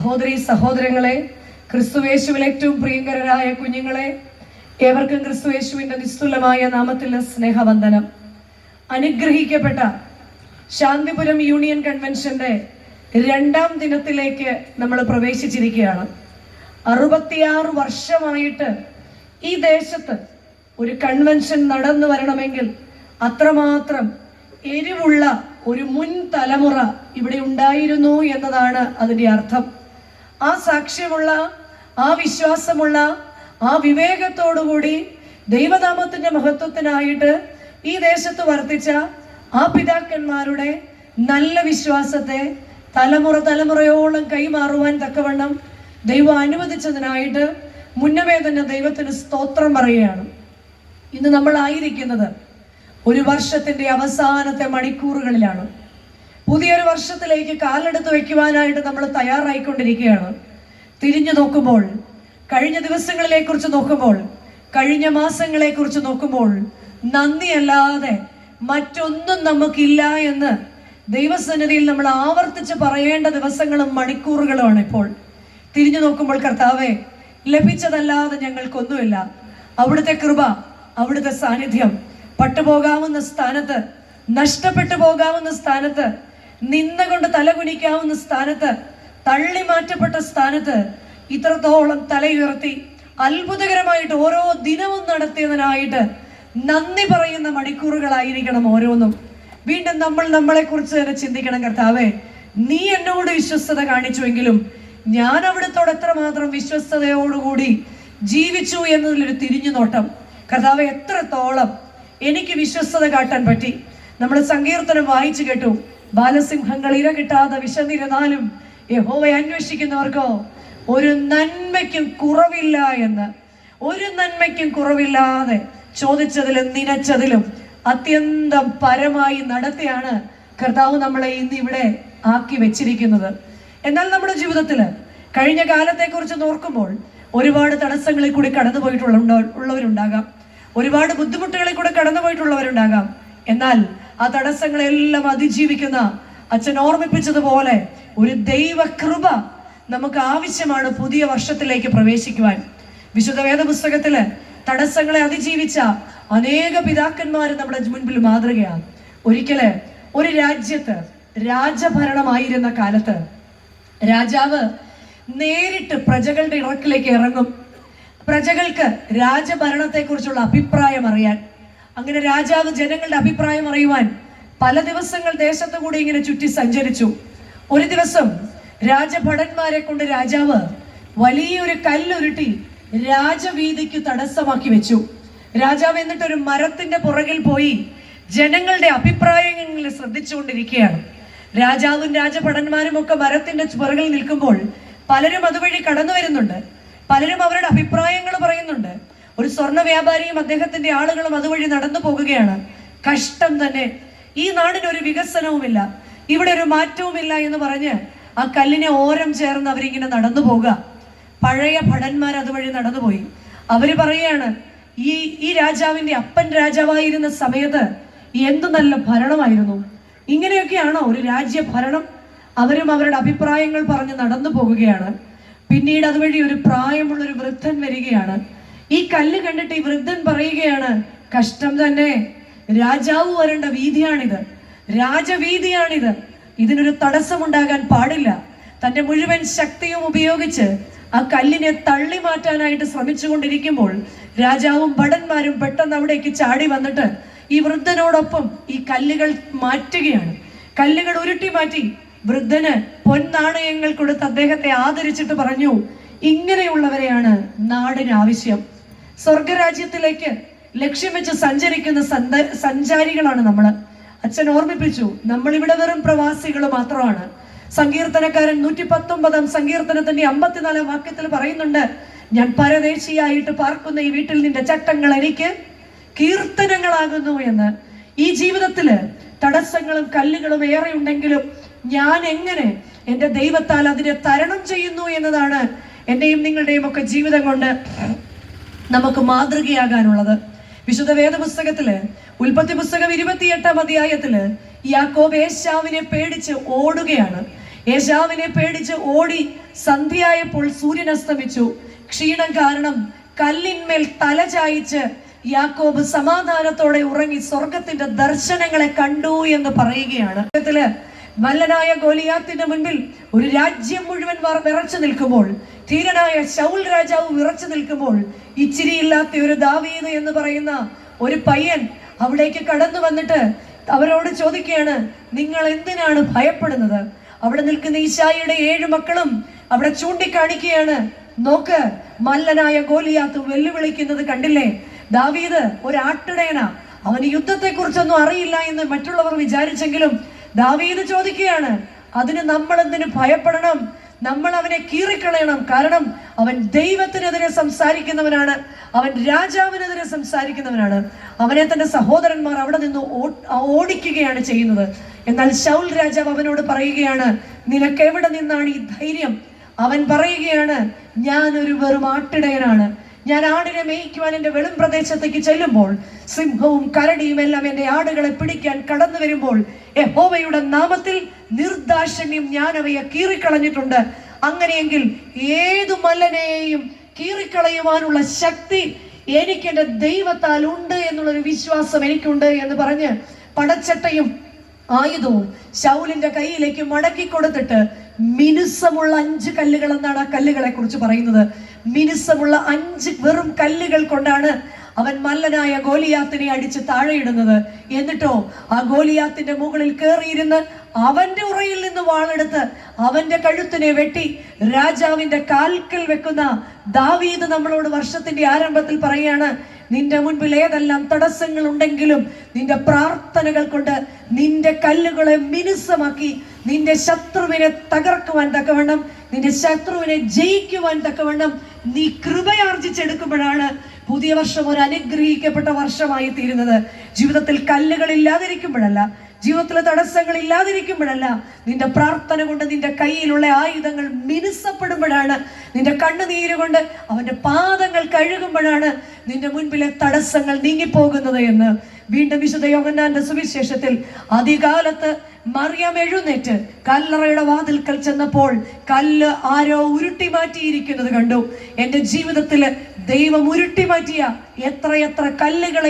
സഹോദരി സഹോദരങ്ങളെ ക്രിസ്തുവേശുവിൽ ഏറ്റവും പ്രിയങ്കരരായ കുഞ്ഞുങ്ങളെ ഏവർക്കും ക്രിസ്തുവേശുവിന്റെ നിസ്തുലമായ നാമത്തിൽ സ്നേഹവന്ദനം. അനുഗ്രഹിക്കപ്പെട്ട ശാന്തിപുരം യൂണിയൻ കൺവെൻഷന്റെ രണ്ടാം ദിനത്തിലേക്ക് നമ്മൾ പ്രവേശിച്ചിരിക്കുകയാണ്. അറുപത്തിയാറ് വർഷമായിട്ട് ഈ ദേശത്ത് ഒരു കൺവെൻഷൻ നടന്നു വരണമെങ്കിൽ അത്രമാത്രം എരിവുള്ള ഒരു മുൻ തലമുറ ഇവിടെ ഉണ്ടായിരുന്നു എന്നതാണ് അതിന്റെ അർത്ഥം. ആ സാക്ഷ്യമുള്ള ആ വിശ്വാസമുള്ള ആ വിവേകത്തോടുകൂടി ദൈവനാമത്തിന്റെ മഹത്വത്തിനായിട്ട് ഈ ദേശത്ത് വർത്തിച്ച ആ പിതാക്കന്മാരുടെ നല്ല വിശ്വാസത്തെ തലമുറ തലമുറയോളം കൈമാറുവാൻ തക്കവണ്ണം ദൈവം അനുവദിച്ചതിനായിട്ട് മുന്നമേ തന്നെ ദൈവത്തിന് സ്തോത്രം പറയുകയാണ്. ഇന്ന് നമ്മളായിരിക്കുന്നത് ഒരു വർഷത്തിന്റെ അവസാനത്തെ മണിക്കൂറുകളിലാണ്. പുതിയൊരു വർഷത്തിലേക്ക് കാലെടുത്ത് വയ്ക്കുവാനായിട്ട് നമ്മൾ തയ്യാറായിക്കൊണ്ടിരിക്കുകയാണ്. തിരിഞ്ഞു നോക്കുമ്പോൾ കഴിഞ്ഞ ദിവസങ്ങളെക്കുറിച്ച് നോക്കുമ്പോൾ കഴിഞ്ഞ മാസങ്ങളെക്കുറിച്ച് നോക്കുമ്പോൾ നന്ദിയല്ലാതെ മറ്റൊന്നും നമുക്കില്ല എന്ന് ദൈവസന്നിധിയിൽ നമ്മൾ ആവർത്തിച്ച് പറയേണ്ട ദിവസങ്ങളും മണിക്കൂറുകളുമാണ് ഇപ്പോൾ. തിരിഞ്ഞു നോക്കുമ്പോൾ കർത്താവെ ലഭിച്ചതല്ലാതെ ഞങ്ങൾക്കൊന്നുമില്ല. അവിടുത്തെ കൃപ അവിടുത്തെ സാന്നിധ്യം പട്ടുപോകാവുന്ന സ്ഥാനത്ത് നഷ്ടപ്പെട്ടു പോകാവുന്ന സ്ഥാനത്ത് നിന്ന കൊണ്ട് തലകുനിക്കാവുന്ന സ്ഥാനത്ത് തള്ളി മാറ്റപ്പെട്ട സ്ഥാനത്ത് ഇത്രത്തോളം തലയുയർത്തി അത്ഭുതകരമായിട്ട് ഓരോ ദിനവും നടത്തിയതിനായിട്ട് നന്ദി പറയുന്ന മണിക്കൂറുകളായിരിക്കണം ഓരോന്നും. വീണ്ടും നമ്മൾ നമ്മളെ കുറിച്ച് തന്നെ ചിന്തിക്കണം കർത്താവേ. നീ എന്നോട് വിശ്വസ്തത കാണിച്ചുവെങ്കിലും ഞാൻ അവിടുത്തോട് എത്രമാത്രം വിശ്വസ്തയോടുകൂടി ജീവിച്ചു എന്നതിലൊരു തിരിഞ്ഞു നോട്ടം കർത്താവ് എത്രത്തോളം എനിക്ക് വിശ്വസ്തത കാട്ടാൻ പറ്റി. നമ്മൾ സങ്കീർത്തനം വായിച്ചു കേട്ടു. ബാലസിംഹങ്ങൾ ഇര കിട്ടാതെ വിശന്നിരുന്നാലും യഹോവയെ അന്വേഷിക്കുന്നവർക്കോ ഒരു നന്മയ്ക്കും കുറവില്ല എന്ന് ഒരു നന്മയ്ക്കും കുറവില്ലാതെ ചോദിച്ചതിലും നിനച്ചതിലും അത്യന്തം പരമായി നടത്തിയാണ് കർത്താവ് നമ്മളെ ഇന്ന് ഇവിടെ ആക്കി വെച്ചിരിക്കുന്നത്. എന്നാൽ നമ്മുടെ ജീവിതത്തിൽ കഴിഞ്ഞ കാലത്തെക്കുറിച്ച് നോക്കുമ്പോൾ ഒരുപാട് തടസ്സങ്ങളിൽ കൂടി കടന്നു പോയിട്ടുള്ള ഉള്ളവരുണ്ടാകാം. ഒരുപാട് ബുദ്ധിമുട്ടുകളിൽ കൂടെ കടന്നു പോയിട്ടുള്ളവരുണ്ടാകാം. എന്നാൽ ആ തടസ്സങ്ങളെല്ലാം അതിജീവിക്കുന്ന അച്ഛൻ ഓർമ്മിപ്പിച്ചതുപോലെ ഒരു ദൈവകൃപ നമുക്ക് ആവശ്യമാണ് പുതിയ വർഷത്തിലേക്ക് പ്രവേശിക്കുവാൻ. വിശുദ്ധ വേദപുസ്തകത്തിൽ തടസ്സങ്ങളെ അതിജീവിച്ച അനേക പിതാക്കന്മാർ നമ്മുടെ മുൻപിൽ മാതൃകയാണ്. ഒരിക്കൽ ഒരു രാജ്യത്ത് രാജഭരണമായിരുന്ന കാലത്ത് രാജാവ് നേരിട്ട് പ്രജകളുടെ ഇറക്കിലേക്ക് ഇറങ്ങും. പ്രജകൾക്ക് രാജഭരണത്തെക്കുറിച്ചുള്ള അഭിപ്രായം അറിയാൻ അങ്ങനെ രാജാവ് ജനങ്ങളുടെ അഭിപ്രായം അറിയുവാൻ പല ദിവസങ്ങൾ ദേശത്തു കൂടി ഇങ്ങനെ ചുറ്റി സഞ്ചരിച്ചു. ഒരു ദിവസം രാജഭടന്മാരെ കൊണ്ട് രാജാവ് വലിയൊരു കല്ലുരുട്ടി രാജവീതിക്ക് തടസ്സമാക്കി വെച്ചു. രാജാവ് എന്നിട്ട് ഒരു മരത്തിന്റെ പുറകിൽ പോയി ജനങ്ങളുടെ അഭിപ്രായങ്ങൾ ശ്രദ്ധിച്ചുകൊണ്ടിരിക്കുകയാണ്. രാജാവും രാജഭടന്മാരും ഒക്കെ മരത്തിന്റെ പുറകിൽ നിൽക്കുമ്പോൾ പലരും അതുവഴി കടന്നു വരുന്നുണ്ട് പലരും അവരുടെ അഭിപ്രായങ്ങൾ പറയുന്നുണ്ട്. ഒരു സ്വർണ വ്യാപാരിയും അദ്ദേഹത്തിന്റെ ആളുകളും അതുവഴി നടന്നു പോകുകയാണ്. കഷ്ടം തന്നെ. ഈ നാടിന് ഒരു വികസനവുമില്ല. ഇവിടെ ഒരു മാറ്റവുമില്ല എന്ന് പറഞ്ഞ് ആ കല്ലിനെ ഓരം ചേർന്ന് അവരിങ്ങനെ നടന്നു പോകുക പഴയ ഭടന്മാർ അതുവഴി നടന്നുപോയി. അവർ പറയാണ് ഈ ഈ രാജാവിന്റെ അപ്പൻ രാജാവായിരുന്ന സമയത്ത് എന്തു നല്ല ഭരണമായിരുന്നു. ഇങ്ങനെയൊക്കെയാണോ ഒരു രാജ്യ ഭരണം? അവരും അവരുടെ അഭിപ്രായങ്ങൾ പറഞ്ഞ് നടന്നു പോകുകയാണ്. പിന്നീട് അതുവഴി ഒരു പ്രായമുള്ള ഒരു വൃദ്ധൻ വരികയാണ്. ഈ കല്ല് കണ്ടിട്ട് ഈ വൃദ്ധൻ പറയുകയാണ് കഷ്ടം തന്നെ. രാജാവ് വരേണ്ട വീതിയാണിത്. രാജവീതിയാണിത്. ഇതിനൊരു തടസ്സമുണ്ടാകാൻ പാടില്ല. തന്റെ മുഴുവൻ ശക്തിയും ഉപയോഗിച്ച് ആ കല്ലിനെ തള്ളി മാറ്റാനായിട്ട് ശ്രമിച്ചുകൊണ്ടിരിക്കുമ്പോൾ രാജാവും ഭടന്മാരും പെട്ടെന്ന് അവിടേക്ക് ചാടി വന്നിട്ട് ഈ വൃദ്ധനോടൊപ്പം ഈ കല്ലുകൾ മാറ്റുകയാണ്. കല്ലുകൾ ഉരുട്ടി മാറ്റി വൃദ്ധന് പൊൻനാണയങ്ങൾ കൊടുത്ത് അദ്ദേഹത്തെ ആദരിച്ചിട്ട് പറഞ്ഞു ഇങ്ങനെയുള്ളവരെയാണ് നാടിന് ആവശ്യം. സ്വർഗരാജ്യത്തിലേക്ക് ലക്ഷ്യം വെച്ച് സഞ്ചരിക്കുന്ന സഞ്ചാരികളാണ് നമ്മൾ അച്ഛൻ ഓർമ്മിപ്പിച്ചു നമ്മളിവിടെ വെറും പ്രവാസികൾ മാത്രമാണ്. സങ്കീർത്തനക്കാരൻ നൂറ്റി പത്തൊമ്പതാം സങ്കീർത്തനത്തിന്റെ അമ്പത്തിനാലാം വാക്യത്തിൽ പറയുന്നുണ്ട് ഞാൻ പരദേശിയായിട്ട് പാർക്കുന്ന ഈ വീട്ടിൽ നിന്റെ ചട്ടങ്ങൾ എനിക്ക് കീർത്തനങ്ങളാകുന്നു എന്ന്. ഈ ജീവിതത്തിൽ തടസ്സങ്ങളും കല്ലുകളും ഏറെ ഉണ്ടെങ്കിലും ഞാൻ എങ്ങനെ എന്റെ ദൈവത്താൽ അതിനെ തരണം ചെയ്യുന്നു എന്നതാണ് എന്റെയും നിങ്ങളുടെയും ഒക്കെ ജീവിതം കൊണ്ട് നമുക്ക് മാതൃകയാകാനുള്ളത്. വിശുദ്ധ വേദപുസ്തകത്തിൽ ഉൽപ്പത്തി പുസ്തകം ഇരുപത്തിയെട്ടാം അധ്യായത്തിൽ യാക്കോബ് ഏശാവിനെ പേടിച്ച് ഓടുകയാണ്. യേശാവിനെ പേടിച്ച് ഓടി സന്ധ്യയായപ്പോൾ സൂര്യൻ അസ്തമിച്ചു. ക്ഷീണം കാരണം കല്ലിന്മേൽ തല ചായിച്ച് യാക്കോബ് സമാധാനത്തോടെ ഉറങ്ങി സ്വർഗത്തിന്റെ ദർശനങ്ങളെ കണ്ടു എന്ന് പറയുകയാണ്. വല്ലനായ ഗോലിയാത്തിന്റെ മുൻപിൽ ഒരു രാജ്യം മുഴുവൻ വിറച്ചു നിൽക്കുമ്പോൾ ധീരനായ ശൗൽ രാജാവ് വിറച്ചു നിൽക്കുമ്പോൾ ഇച്ചിരിയില്ലാത്ത ഒരു ദാവീദ് എന്ന് പറയുന്ന ഒരു പയ്യൻ അവിടേക്ക് കടന്നു വന്നിട്ട് അവരോട് ചോദിക്കുകയാണ് നിങ്ങൾ എന്തിനാണ് ഭയപ്പെടുന്നത്? അവിടെ നിൽക്കുന്ന ഈശായിയുടെ ഏഴ് മക്കളും അവിടെ ചൂണ്ടിക്കാണിക്കുകയാണ്. നോക്ക് മല്ലനായ ഗോലിയാത്ത് വെല്ലുവിളിക്കുന്നത് കണ്ടില്ലേ? ദാവീദ് ഒരു ആട്ടിടയനാ. അവന് യുദ്ധത്തെ കുറിച്ചൊന്നും അറിയില്ല എന്ന് മറ്റുള്ളവർ വിചാരിച്ചെങ്കിലും ദാവീദ് ചോദിക്കുകയാണ് അതിന് നമ്മൾ എന്തിനു ഭയപ്പെടണം? നമ്മൾ അവനെ കീറിക്കളയണം. കാരണം അവൻ ദൈവത്തിനെതിരെ സംസാരിക്കുന്നവനാണ്. അവൻ രാജാവിനെതിരെ സംസാരിക്കുന്നവനാണ്. അവനെ തന്റെ സഹോദരന്മാർ അവിടെ നിന്ന് ഓടിക്കുകയാണ് ചെയ്യുന്നത്. എന്നാൽ ശൗൽ രാജാവ് അവനോട് പറയുകയാണ് നിനക്ക് എവിടെ നിന്നാണ് ഈ ധൈര്യം? അവൻ പറയുകയാണ് ഞാൻ ഒരു വെറും ആട്ടിടയനാണ്. ഞാൻ ആടിനെ മേയ്ക്കുവാൻ എന്റെ വെളും പ്രദേശത്തേക്ക് ചെല്ലുമ്പോൾ സിംഹവും കരടിയും എല്ലാം എന്റെ ആടുകളെ പിടിക്കാൻ കടന്നു വരുമ്പോൾ യഹോവയുടെ നാമത്തിൽ നിർദാശന്യം ഞാൻ അവയെ കീറിക്കളഞ്ഞിട്ടുണ്ട്. അങ്ങനെയെങ്കിൽ ഏതു മല്ലനെയും കീറിക്കളയുവാനുള്ള ശക്തി എനിക്ക് എന്റെ ദൈവത്താൽ ഉണ്ട് എന്നുള്ളൊരു വിശ്വാസം എനിക്കുണ്ട് എന്ന് പറഞ്ഞ് പടച്ചട്ടയും ആയുധവും ശൗലിന്റെ കയ്യിലേക്ക് മടക്കി കൊടുത്തിട്ട് മിനുസമുള്ള അഞ്ച് കല്ലുകൾ എന്നാണ് ആ കല്ലുകളെ കുറിച്ച് പറയുന്നത്. മിനുസമുള്ള അഞ്ച് വെറും കല്ലുകൾ കൊണ്ടാണ് അവൻ മല്ലനായ ഗോലിയാത്തിനെ അടിച്ച് താഴെയിടുന്നത്. എന്നിട്ടോ ആ ഗോലിയാത്തിന്റെ മുകളിൽ കയറിയിരുന്ന് അവന്റെ ഉറയിൽ നിന്ന് വാളെടുത്ത് അവന്റെ കഴുത്തിനെ വെട്ടി രാജാവിന്റെ കാൽക്കൽ വെക്കുന്ന ദാവീദ് നമ്മളോട് വർഷത്തിന്റെ ആരംഭത്തിൽ പറയാണ് നിന്റെ മുൻപിൽ ഏതെല്ലാം തടസ്സങ്ങൾ ഉണ്ടെങ്കിലും നിന്റെ പ്രാർത്ഥനകൾ കൊണ്ട് നിന്റെ കല്ലുകളെ മിനുസമാക്കി നിന്റെ ശത്രുവിനെ തകർക്കുവാൻ തക്കവണ്ണം നിന്റെ ശത്രുവിനെ ജയിക്കുവാൻ തക്കവണ്ണം നീ കൃപയാർജിച്ചെടുക്കുമ്പോഴാണ് പുതിയ വർഷം ഒരു അനുഗ്രഹിക്കപ്പെട്ട വർഷമായി തീരുന്നത്. ജീവിതത്തിൽ കല്ലുകൾ ഇല്ലാതിരിക്കുമ്പോഴല്ല ജീവിതത്തിലെ തടസ്സങ്ങൾ ഇല്ലാതിരിക്കുമ്പോഴല്ല നിന്റെ പ്രാർത്ഥന കൊണ്ട് നിന്റെ കയ്യിലുള്ള ആയുധങ്ങൾ മിനുസപ്പെടുമ്പോഴാണ് നിന്റെ കണ്ണുനീര് കൊണ്ട് അവന്റെ പാദങ്ങൾ കഴുകുമ്പോഴാണ് നിന്റെ മുൻപിലെ തടസ്സങ്ങൾ നീങ്ങിപ്പോകുന്നത് എന്ന് വീണ്ടും വിശുദ്ധ യോഗന്നാന്റെ സുവിശേഷത്തിൽ അധികാലത്ത് മറിയം എഴുന്നേറ്റ് കല്ലറയുടെ വാതിൽക്കൽ ചെന്നപ്പോൾ കല്ല് ആരോ ഉരുട്ടി മാറ്റിയിരിക്കുന്നത് കണ്ടു. എന്റെ ജീവിതത്തിൽ ദൈവം ഉരുട്ടി മാറ്റിയ എത്രയെത്ര കല്ലുകളെ